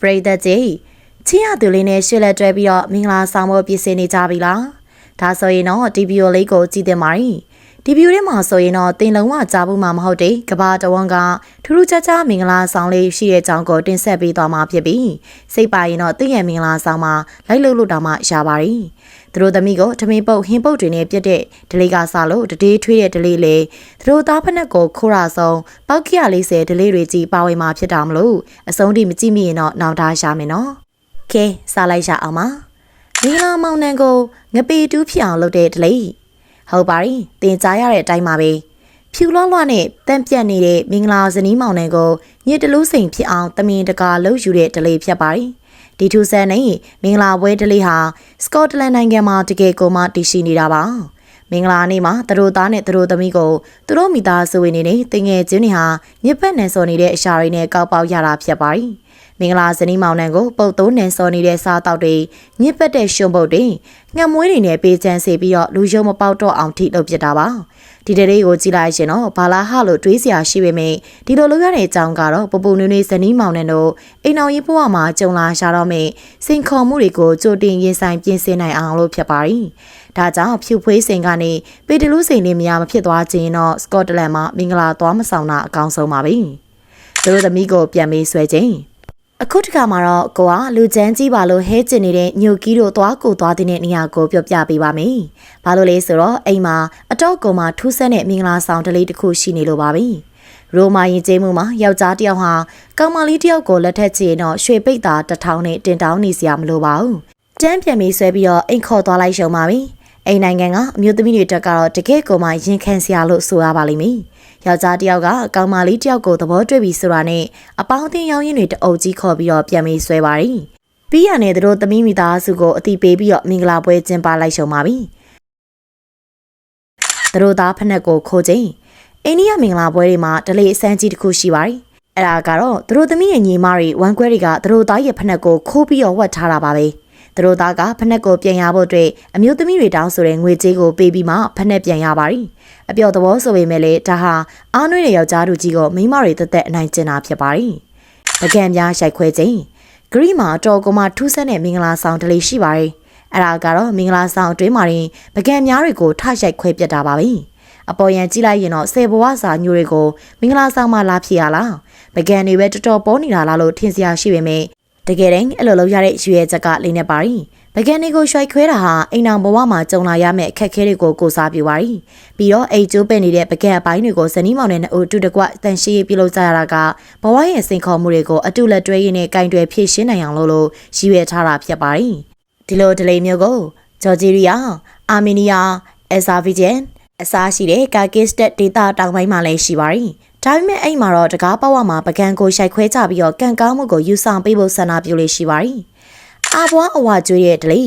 ပရိသတ်ကြီးချင်းရသူလေးနဲ့ရှေ့လက်တွဲပြီးတော့မင်္ဂလာဆောင်ဖို့ပြင်ဆင်နေကြပြီလားဒါဆိုရင်တော့ဒီဗီဒီယိုလေးကိုကြည့်သင့်ပါ යි ဒီဗီဒီယိုထဲမှာဆိုရင်တော့တင်လုံးဝကြားဖို့မှမဟုတ်တဲ့ကဘာတဝန်းကထူးထူးခြားခြားမင်္ဂလာဆောင်လေးရှိတဲ့အကြောင်းကိုတင်ဆက်ပေးသွားမှာဖြစ်ပြီးစိတ်ပါရင်တော့တင့်ရဲ့မင်္ဂလာဆောင်မှာလိုက်လို့လို့တောင်မှရပါတယ် သူတို့သမီးကိုထမင်းပုတ်ဟင်းပုတ်တွေနဲ့ပြက်တဲ့ဒလေးကစားလို့တတေးထွေးတဲ့ဒလေးလေသူတို့သားဖက်နှက်ကိုခိုးရဆုံးပောက်ခရ40ဒလေးတွေကြီးပါဝင်มาဖြစ်တာမလို့အဆုံးထိမကြည့်မိရင်တော့နောက်သားရှာမယ်နော်ကဲစားလိုက်ရအောင်ပါမင်္ဂလာမောင်နှံကိုငပေတူးဖြစ်အောင်လုပ်တဲ့ဒလေးဟုတ်ပါပြီတင်ကြားရတဲ့အတိုင်းပါပဲဖြူလွှတ်လွှတ်နဲ့တန့်ပြတ်နေတဲ့မင်္ဂလာဇနီးမောင်နှံကိုညစ်တလူးစိန်ဖြစ်အောင်တမင်တကာလှုပ်ယူတဲ့ဒလေးဖြစ်ပါတယ် ဒီထူဆန်နဲ့မင်္ဂလာပွဲဒလေးဟာစကော့တလန်နိုင်ငံမှာတကယ်ကိုမှတည်ရှိနေတာပါမင်္ဂလာနေ့မှာသူတို့သားနဲ့သူတို့သမီးကိုသူတို့မိသားစုဝင်တွေနဲ့တင်ငယ်ချင်းတွေဟာညစ်ပတ်နယ်စော်နေတဲ့အရာတွေနဲ့ကောက်ပေါက်ရတာဖြစ်ပါတယ် မင်္ဂလာဇနီးမောင်နှံကိုပုတ်သုံးနယ်စော်နေတဲ့စားတောက်တွေညစ်ပတ်တဲ့ရှင်ပုတ်တွေငှက်မွေးတွေနဲ့ပေးချမ်းစေပြီးတော့လူယုံမပေါက်တော့အောင်ထိလုပ်ပြတာပါဒီတရေကိုကြည့်လိုက်ရှင်တော့ဘာလာဟလို့တွေးစရာရှိပေမယ့်ဒီလိုလုပ်ရတဲ့အကြောင်းကတော့ပပူနွေးနွေးဇနီးမောင်နှံတို့အိမ်အောင်ရေးဘဝမှာကြုံလာရှာတော့မယ့်စိန်ခေါ်မှုတွေကိုကြိုတင်ရင်ဆိုင်ပြင်ဆင်နိုင်အောင်လို့ဖြစ်ပါတယ်ဒါကြောင့်ဖြူဖွေးစိန်ကနေပေတလူးစိန်လေးများမဖြစ်သွားခြင်းတော့စကော့တလန်မှာမင်္ဂလာသွားမဆောင်တာအကောင်းဆုံးပါပဲသူတို့သမီးကိုပြန်မေးဆွဲခြင်း အခုတခါမှာတော့ကိုကလူချမ်းကြီးပါလို့ဟဲကျင်နေတဲ့ညိုကီးတို့သွားကိုသွားတဲ့နေရာကိုပြောပြပေးပါမယ်။ဘာလို့လဲဆိုတော့အိမ်မှာအတော့ကုံမှာထူးဆန်းတဲ့မင်္ဂလာဆောင်တလေးတစ်ခုရှိနေလို့ပါပဲ။ရိုမာရင်ကျေးမှုမှာယောက်ျားတစ်ယောက်ဟာကောင်မလေးတစ်ယောက်ကိုလက်ထက်ချင်တော့ရွှေပိတ်တာတစ်ထောင်နဲ့တင်တောင်းနေစရာမလိုပါဘူး။တန်းပြန်ပြီးဆွဲပြီးတော့အိမ်ခေါ်သွားလိုက်ရှုံပါပြီ။ အိမ်နိုင်ငံကအမျိုးသမီးတွေတက်ကတော့တကယ့်ကိုမှရင်ခံစရာလို့ဆိုရပါလိမ့်မယ်။ယောက်ျားတစ်ယောက်ကကောင်မလေးတစ်ယောက်ကိုသဘောတွေ့ပြီးဆိုတာနဲ့အပေါင်းအသင်းရောင်းရင်းတွေတအုပ်ကြီးခေါ်ပြီးတော့ပြန်ပြီးဆွဲပါရီ။ပြီးရတဲ့သူတို့သမီးမိသားစုကိုအတိပေးပြီးတော့မင်္ဂလာပွဲကျင်းပလိုက်ရှုံပါပြီ။သူတို့သားဖက်နှက်ကိုခိုးခြင်းအိန္ဒိယမင်္ဂလာပွဲတွေမှာဒလေအစမ်းကြီးတစ်ခုရှိပါတယ်။အဲ့ဒါကတော့သူတို့သမီးရဲ့ညီမတွေဝမ်ခွဲတွေကသူတို့သားရဲ့ဖက်နှက်ကိုခိုးပြီးတော့ဝတ်ထားတာပါပဲ။ သူတို့သားကဖက်နှက်ကိုပြန်ရဖို့အတွက်အမျိုးသမီးတွေတောင်းဆိုတဲ့ငွေကြေးကိုပေးပြီးမှဖက်နှက်ပြန်ရပါရီ။အပြော်သဘောဆိုပေမဲ့လည်းဒါဟာအားနွေးတဲ့ယောက်ျားတို့ကြီးကိုမိန်းမတွေတက်တက်အနိုင်ကျင့်တာဖြစ်ပါရီ။ပကံများရိုက်ခွဲခြင်းဂရီမှာတော်ကမှထူးဆန်းတဲ့မင်္ဂလာဆောင်တလေးရှိပါရီ။အဲ့ဒါကတော့မင်္ဂလာဆောင်အတွင်းမှာရင်ပကံများတွေကိုထရိုက်ခွဲပြတ်တာပါပဲ။အပေါ်ရန်ကြည့်လိုက်ရင်တော့ဆယ်ဘဝစာညိုတွေကိုမင်္ဂလာဆောင်မှလာဖြစ်ရလားပကံတွေပဲတော်တော်ပေါ်နေတာလားလို့ထင်စရာရှိပေမဲ့ တကယ်တမ်းအဲ့လိုလုပ်ရတဲ့ရွေးချက်ကလေးနေပါရီပကံတွေကိုရွှိုက်ခွဲတာဟာအိမ်အောင်ဘဝမှာကြုံလာရမယ့်အခက်အခဲတွေကိုကိုစားပြပါရီပြီးတော့အိတ်ကျိုးပဲ့နေတဲ့ပကံအပိုင်းတွေကိုဇနီးမောင်နဲ့အတူတကွတန်ရှိရေးပြုလုပ်ကြရတာကဘဝရဲ့စိန်ခေါ်မှုတွေကိုအတူလက်တွဲရင်းနဲ့ကင်တွယ်ဖြည့်ရှင်းနိုင်အောင်လို့လို့ရည်ရွယ်ထားတာဖြစ်ပါရီဒီလိုဒလိမျိုးကိုဂျော်ဂျီရီယာအာမေးနီးယားအဇာဗီဂျန်အစားရှိတဲ့ကာကစ္စတက်ဒေတာတောင်ပိုင်းမှာလည်းရှိပါရီ ဒါပေမဲ့အဲ့မှာတော့တကားပေါဝမှာပကံကိုရှိုက်ခွဲကြပြီးတော့ကံကောင်းမှုကိုယူဆောင်ပေးဖို့ဆန္ဒပြုလို့ရှိပါရီအာဘွားအဝါကျွေးရဲ့ဒလိ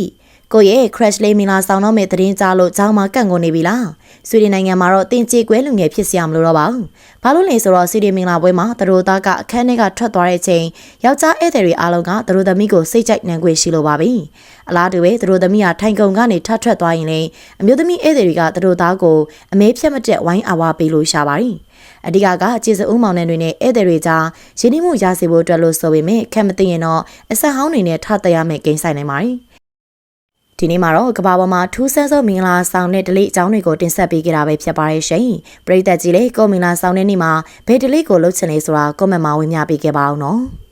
ကိုရဲ့ crash လေးမင်လာဆောင်တော့မဲ့သတင်းကြားလို့ကြောင်းမှာကန့်ကုန်နေပြီလား ဆွေဒင်နိုင်ငံမှာတော့တင်ကြေကွဲလူငယ်ဖြစ်စရာမလိုတော့ပါဘူးဘာလို့လဲဆိုတော့ဆွေဒင်မင်လာပွဲမှာတရိုသားကအခန်းထဲကထွက်သွားတဲ့အချိန်ယောက်ျားဧည့်သည်တွေအားလုံးကတရိုသမီးကိုစိတ်ကြိုက်နှံခွေရှိလိုပါပြီအလားတူပဲတရိုသမီးကထိုင်ကုန်ကနေထထွက်သွားရင်လေအမျိုးသမီးဧည့်သည်တွေကတရိုသားကိုအမဲဖြတ်မတက်ဝိုင်းအာဝါပေးလို့ရှာပါပြီအဓိကကကျေစဦးမောင်နှံတွေနဲ့ဧည့်သည်တွေကြားရင်းနှီးမှုရစေဖို့အတွက်လို့ဆိုပေမဲ့ခက်မသိရင်တော့အဆက်ဟောင်းတွေနဲ့ထသက်ရမယ့်ကိန်းဆိုင်နိုင်ပါတယ် ဒီနေ့မှာတော့ကဘာပေါ်မှာထူးဆန်းဆုံးမင်္ဂလာဆောင်တဲ့ဒလိအကြောင်းတွေကိုတင်ဆက်ပေးကြတာပဲဖြစ်ပါရဲ့ရှင်။ပရိသတ်ကြီးလေးကိုမင်္ဂလာဆောင်တဲ့နေ့မှာဘယ်ဒလိကိုလှုပ်ချင်လဲဆိုတာကွန်မန့်မှာဝင်ပြပေးခဲ့ပါအောင်နော်။